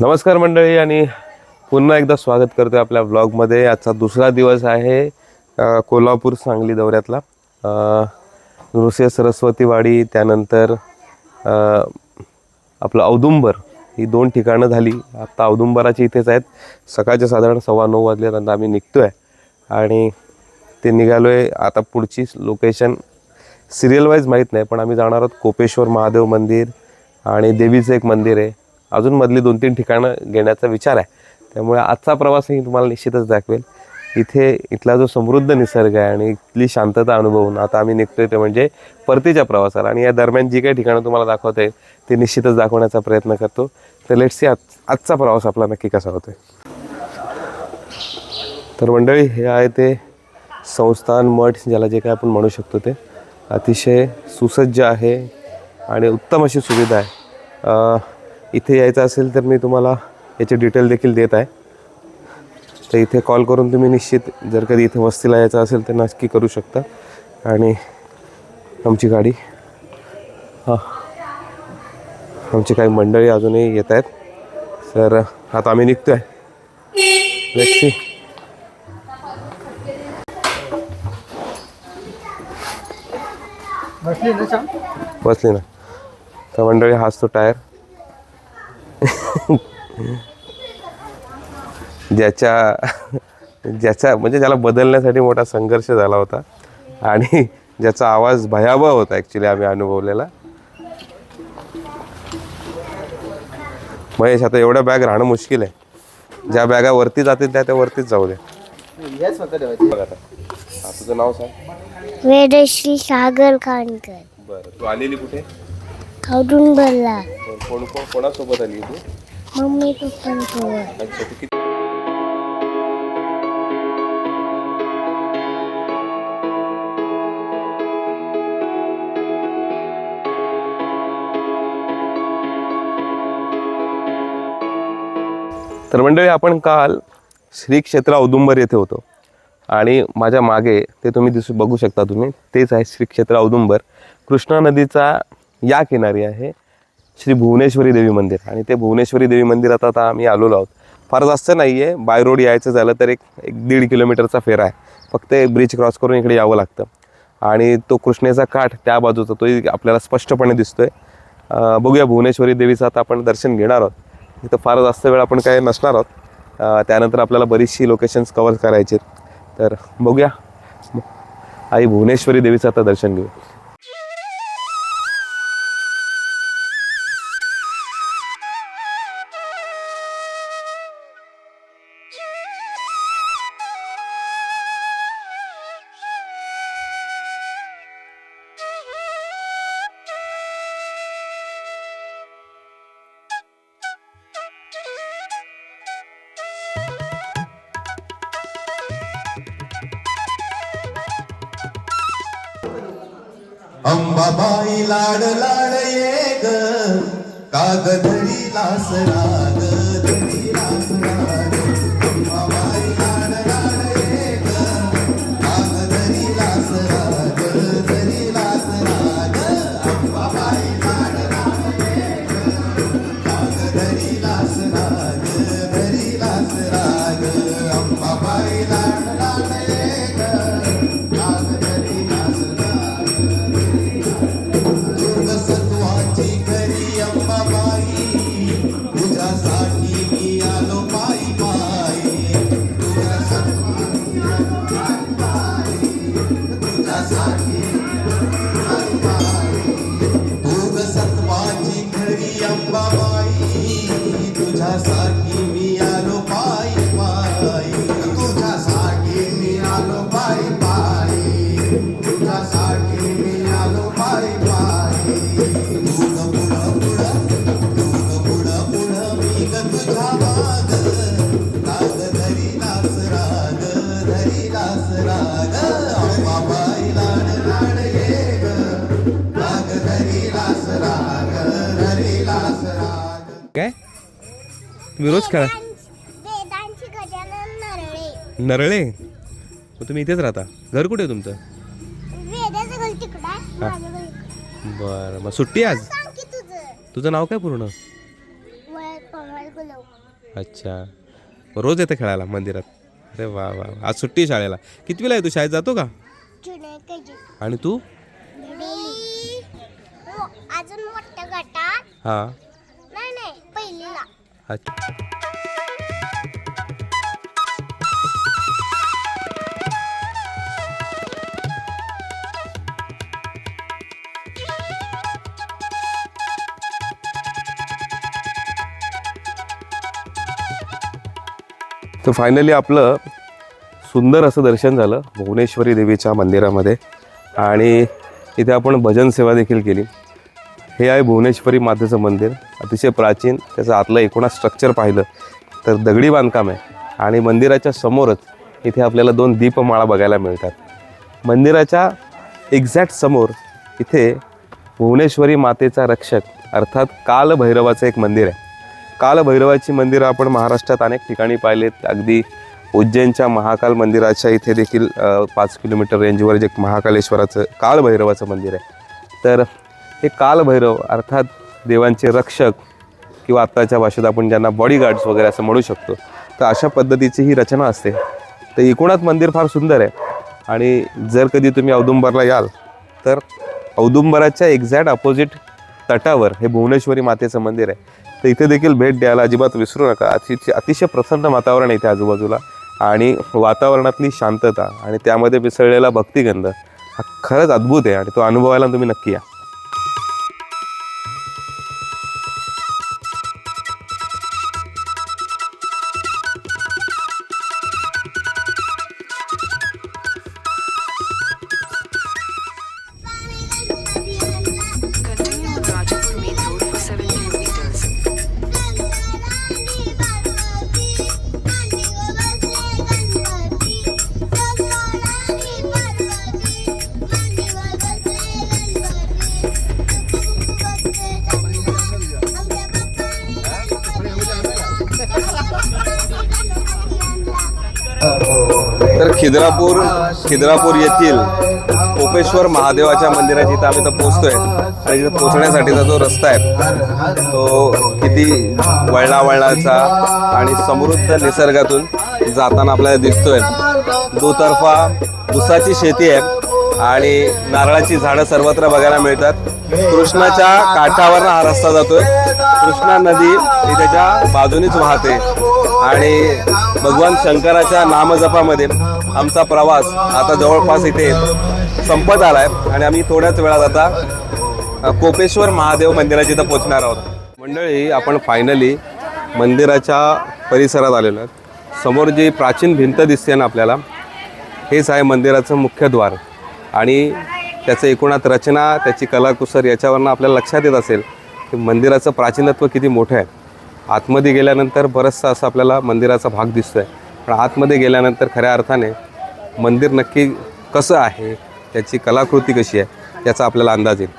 नमस्कार मंडळी आणि पुन्हा एकदा स्वागत करतो आपल्या ब्लॉगमध्ये आजचा दुसरा दिवस आहे कोल्हापूर सांगली दौऱ्यातला. नृसिंह सरस्वतीवाडी त्यानंतर आपलं औदुंबर ही दोन ठिकाणं झाली. आत्ता औदुंबराची इथेच आहेत. सकाळचे साधारण सव्वा नऊ वाजल्यानंतर आम्ही निघतो आहे आणि ते निघालो आहे आता पुढची लोकेशन सिरियल वाईज माहीत नाही पण आम्ही जाणार आहोत कोपेश्वर महादेव मंदिर आणि देवीचं एक मंदिर आहे. अजून मधली दोन तीन ठिकाणं घेण्याचा विचार आहे. त्यामुळे आजचा प्रवासही तुम्हाला निश्चितच दाखवेल. इथे इथला जो समृद्ध निसर्ग आहे आणि इथली शांतता अनुभवून आता आम्ही निघतोय ते म्हणजे परतीच्या प्रवासाला. आणि या दरम्यान जी काही ठिकाणं तुम्हाला दाखवता येईल ते निश्चितच दाखवण्याचा प्रयत्न करतो. तर लेट्स सी आज आजचा प्रवास आपला नक्की कसा होतोय. तर मंडळी हे आहे ते संस्थान मठ ज्याला जे काय आपण म्हणू शकतो ते. अतिशय सुसज्ज आहे आणि उत्तम अशी सुविधा आहे. इथे यायचं असेल तर मी तुम्हाला याचे डिटेल देखील देत आहे. तर इथे कॉल करून तुम्ही निश्चित जर कधी इथे वस्तीला यायचं असेल तर नक्की करू शकता. आणि आमची गाडी हां. आमची काही मंडळी अजूनही येत आहेत. तर आता आम्ही निघतो आहे छान बसली ना. तर मंडळी हाच तो टायर. ज्याच्या ज्याचा म्हणजे ज्याला बदलण्यासाठी मोठा संघर्ष झाला होता. आणि ज्याचा आवाज भयावह होता ॲक्च्युली आम्ही अनुभवलेला. महेश आता एवढ्या बॅग राहणं मुश्किल आहे. ज्या बॅगा वरती जातील त्या त्या वरतीच जाऊ द्या हेच फक्त ठेवायची बघ आता. तुझं नाव सांग. वेदश्री सागर खानकर बरं तू आलेली कुठे? खाऊन भरला. कोण कोण कोणासोबत आली तू? मम्मी पप्पांसोबत. अच्छा तू किती तर मंडळी आपण काल श्री क्षेत्र औदुंबर येथे होतो. आणि माझ्या मागे ते तुम्ही दिसू बघू शकता तुम्ही तेच आहे श्री क्षेत्र औदुंबर. कृष्णा नदीचा या किनारी आहे श्री भुवनेश्वरी देवी मंदिर. आणि ते भुवनेश्वरी देवी मंदिरात आता आम्ही आलेलो आहोत. फार जास्त नाही आहे बाय रोड यायचं झालं तर एक एक दीड किलोमीटरचा फेरा आहे. फक्त एक ब्रिज क्रॉस करून इकडे यावं लागतं. आणि तो कृष्णेचा काठ त्या बाजूचा तोही आपल्याला स्पष्टपणे दिसतोय. बघूया भुवनेश्वरी देवीचं आता आपण दर्शन घेणार आहोत. इथं फार जास्त वेळ आपण काय नसणार आहोत. त्यानंतर आपल्याला बरीचशी लोकेशन्स कवर करायचे आहेत. तर बघूया. आई भुवनेश्वरी देवीचं आता दर्शन घेऊ. अंबाबाई लाड लाड ये ग. कागदरी लास राग धरी. That's not me. रोज खेळा वेदांची गजानन नरळे. नरळे? मग तुम्ही इथेच राहता. घर कुठे आहे तुमचं? वेदाचं घर तिकडं आहे. माझं घर इकडं. बरं मग सुट्टी आज? सांग की तुझं. तुझं नाव काय पूर्ण? अच्छा. रोज येते खेळायला मंदिरात. अरे वा वा वा. आज सुट्टी आहे शाळेला. कितवीला आहे तू? शाळेत जातो का? जुने आणि तू? हो अजून मोठ्या गटात. हां. पहिलीला तर फायनली आपलं सुंदर असं दर्शन झालं. भुवनेश्वरी देवीच्या मंदिरामध्ये. आणि इथे आपण भजन सेवा देखील केली. हे आहे भुवनेश्वरी मातेचं मंदिर. अतिशय प्राचीन त्याचं आतलं एकूणा स्ट्रक्चर पाहिलं तर दगडी बांधकाम आहे. आणि मंदिराच्या समोरच इथे आपल्याला दोन दीपमाळा बघायला मिळतात. मंदिराच्या एक्झॅक्ट समोर इथे भुवनेश्वरी मातेचा रक्षक अर्थात कालभैरवाचं एक मंदिर आहे. कालभैरवाची मंदिरं आपण महाराष्ट्रात अनेक ठिकाणी पाहिलेत. अगदी उज्जैनच्या महाकाल मंदिराच्या इथे देखील पाच किलोमीटर रेंजवर जे महाकालेश्वराचं कालभैरवाचं मंदिर आहे. तर हे कालभैरव अर्थात देवांचे रक्षक किंवा आत्ताच्या भाषेत आपण ज्यांना बॉडीगार्ड्स वगैरे असं म्हणू शकतो तर अशा पद्धतीची ही रचना असते. तर एकूणात मंदिर फार सुंदर आहे. आणि जर कधी तुम्ही औदुंबरला याल तर औदुंबराच्या एक्झॅक्ट अपोजिट तटावर हे भुवनेश्वरी मातेचं मंदिर आहे. तर इथे देखील भेट द्यायला अजिबात विसरू नका. अतिशय अतिशय प्रसन्न वातावरण आहे इथे आजूबाजूला. आणि वातावरणातली शांतता आणि त्यामध्ये मिसळलेला भक्तिगंध हा खरंच अद्भुत आहे आणि तो अनुभवायला तुम्ही नक्की या. तर खिद्रापूर खिद्रापूर येथील कोपेश्वर महादेवाच्या मंदिराच्या इथं आम्ही तर पोचतोय आणि इथं पोचण्यासाठीचा जो रस्ता आहे तो किती वळणा वळणाचा आणि समृद्ध निसर्गातून जाताना आपल्याला दिसतोय. दुतर्फा दुसाची शेती आहे आणि नारळाची झाडं सर्वत्र बघायला मिळतात. कृष्णाच्या काठावर हा रस्ता जातोय. कृष्णा नदी ही त्याच्या बाजूनीच वाहते. आणि भगवान शंकराच्या नामजपामध्ये आमचा प्रवास आता जवळपास इथे संपत आलाय. आणि आम्ही थोड्याच वेळात आता कोपेश्वर महादेव मंदिराच्या इथं पोहोचणार आहोत. मंडळी आपण फायनली मंदिराच्या परिसरात आलेलो आहोत. समोर जी प्राचीन भिंत दिसते ना आपल्याला हेच आहे मंदिराचं मुख्य द्वार. आणि त्याचं एकूणात रचना त्याची कलाकुसर याच्यावरनं आपल्याला लक्षात येत असेल की मंदिराचं प्राचीनत्व किती मोठं आहे. आतमध्ये गेल्यानंतर बरंचसा असं आपल्याला मंदिराचा भाग दिसतो आहे पण आतमध्ये गेल्यानंतर खऱ्या अर्थाने मंदिर नक्की कसं आहे त्याची कलाकृती कशी आहे याचा आपल्याला अंदाज येईल.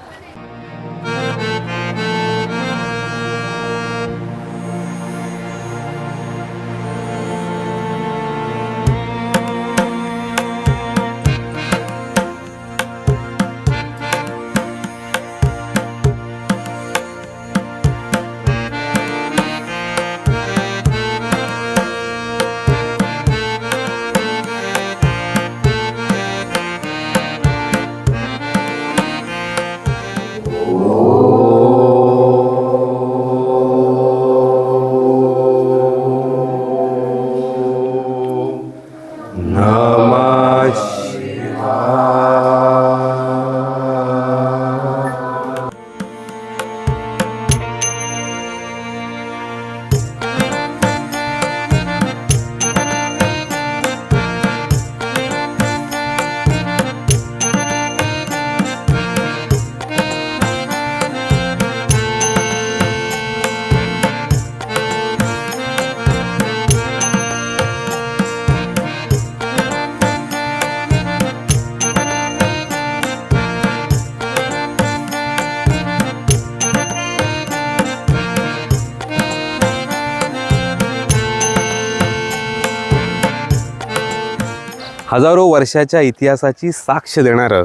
हजारो वर्षाच्या इतिहासाची साक्ष देणारं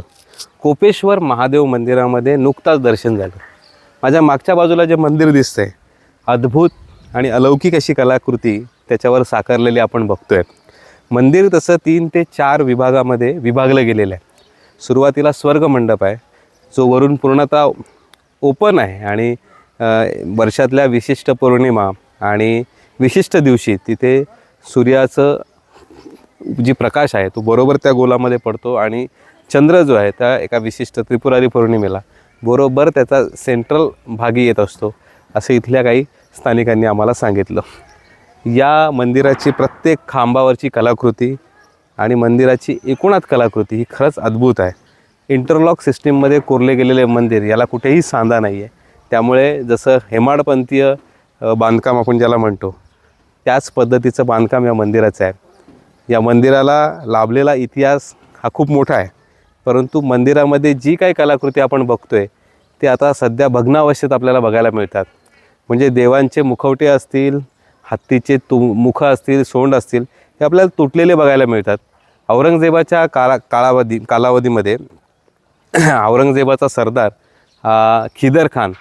कोपेश्वर महादेव मंदिरामध्ये नुकताच दर्शन झालं. माझ्या मागच्या बाजूला जे मंदिर दिसतंय अद्भुत आणि अलौकिक अशी कलाकृती त्याच्यावर साकारलेली आपण बघतोय. मंदिर तसं तीन ते चार विभागामध्ये विभागलं गेलेलं आहे. सुरुवातीला स्वर्ग मंडप आहे जो वरून पूर्णतः ओपन आहे आणि वर्षातल्या विशिष्ट पौर्णिमा आणि विशिष्ट दिवशी तिथे सूर्याचं जी प्रकाश आहे तो बरोबर त्या गोलामध्ये पडतो आणि चंद्र जो आहे त्या एका विशिष्ट त्रिपुरारी पौर्णिमेला बरोबर त्याचा सेंट्रल भागी येत असतो असं इथल्या काही स्थानिकांनी आम्हाला सांगितलं. या मंदिराची प्रत्येक खांबावरची कलाकृती आणि मंदिराची एकूणात कलाकृती ही खरंच अद्भुत आहे. इंटरलॉक सिस्टीममध्ये कोरले गेलेले मंदिर याला कुठेही सांधा नाही आहे त्यामुळे जसं हेमाडपंथीय बांधकाम आपण ज्याला म्हणतो त्याच पद्धतीचं बांधकाम या मंदिराचं आहे. या मंदिराला लाभलेला इतिहास हा खूप मोठा आहे. परंतु मंदिरामध्ये जी काही कलाकृती आपण बघतोय ते आता सध्या भग्नावस्थेत आपल्याला बघायला मिळतात. म्हणजे देवांचे मुखवटे असतील हत्तीचे तु मुखं असतील सोंड असतील हे आपल्याला तुटलेले बघायला मिळतात. औरंगजेबाच्या काळा कालावधी कालावधीमध्ये औरंगजेबाचा सरदार खिदर खान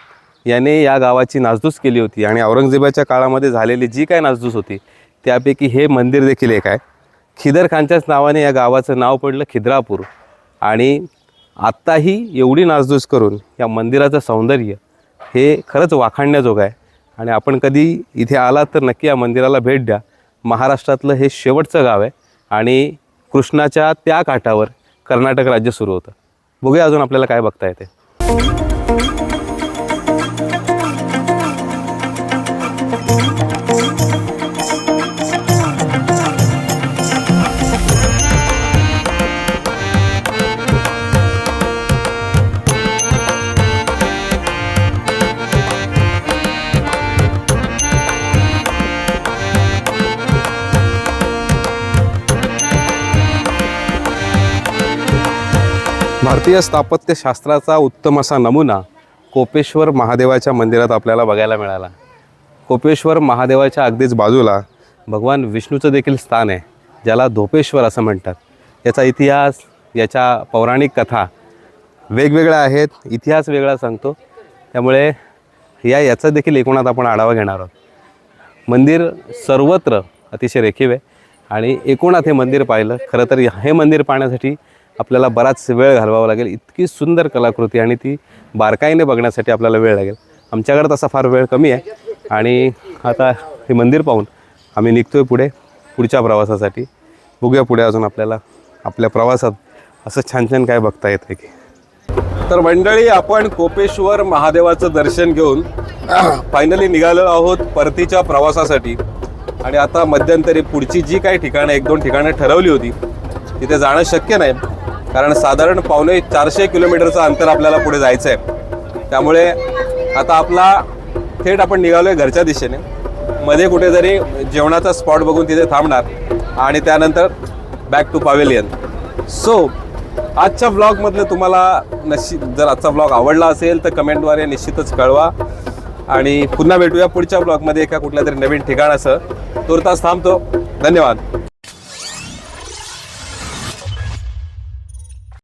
याने या गावाची नासधूस केली होती. आणि औरंगजेबाच्या काळामध्ये झालेली जी काय नासधूस होती त्यापैकी हे मंदिर देखील एक आहे. खिदर खानच्याच नावाने या गावाचं नाव पडलं खिद्रापूर. आणि आत्ताही एवढी नासधूस करून या मंदिराचं सौंदर्य हे खरंच वाखाणण्याजोगं आहे. आणि आपण कधी इथे आलात तर नक्की या मंदिराला भेट द्या. महाराष्ट्रातलं हे शेवटचं गाव आहे. आणि कृष्णाच्या त्या काठावर कर्नाटक राज्य सुरू होतं. बघूया अजून आपल्याला काय बघता येते. भारतीय स्थापत्यशास्त्राचा उत्तम असा नमुना कोपेश्वर महादेवाच्या मंदिरात आपल्याला बघायला मिळाला. कोपेश्वर महादेवाच्या अगदीच बाजूला भगवान विष्णूचं देखील स्थान आहे ज्याला धोपेश्वर असं म्हणतात. याचा इतिहास याच्या पौराणिक कथा वेगवेगळ्या आहेत इतिहास वेगळा सांगतो. त्यामुळे या याचा देखील एकूणात आपण आढावा घेणार आहोत. मंदिर सर्वत्र अतिशय रेखीव आहे आणि एकूणात हे मंदिर पाहिलं खरं तर हे मंदिर पाहण्यासाठी आपल्याला बराच वेळ घालवावा लागेल. इतकी सुंदर कलाकृती आणि ती बारकाईने बघण्यासाठी आपल्याला वेळ लागेल. आमच्याकडे तसा फार वेळ कमी आहे. आणि आता हे मंदिर पाहून आम्ही निघतो आहे पुढे पुढच्या प्रवासासाठी. बघूया पुढे अजून आपल्याला आपल्या प्रवासात असं छान छान काय बघता येतं की. तर मंडळी आपण कोपेश्वर महादेवाचं दर्शन घेऊन फायनली निघालो आहोत परतीच्या प्रवासासाठी. आणि आता मध्यंतरी पुढची जी काही ठिकाणं एक दोन ठिकाणं ठरवली होती तिथे जाणं शक्य नाही. कारण साधारण पावणे चारशे किलोमीटरचं अंतर आपल्याला पुढे जायचं आहे. त्यामुळे आता आपला थेट आपण निघालो आहे घरच्या दिशेने. मध्ये कुठेतरी जेवणाचा स्पॉट बघून तिथे थांबणार आणि त्यानंतर बॅक टू पावेलियन सो आजच्या ब्लॉगमधलं तुम्हाला नशी जर आजचा ब्लॉग आवडला असेल तर कमेंटद्वारे निश्चितच कळवा. आणि पुन्हा भेटूया पुढच्या ब्लॉगमध्ये एका कुठल्या तरी नवीन ठिकाणासह. तुर्तास थांबतो. धन्यवाद.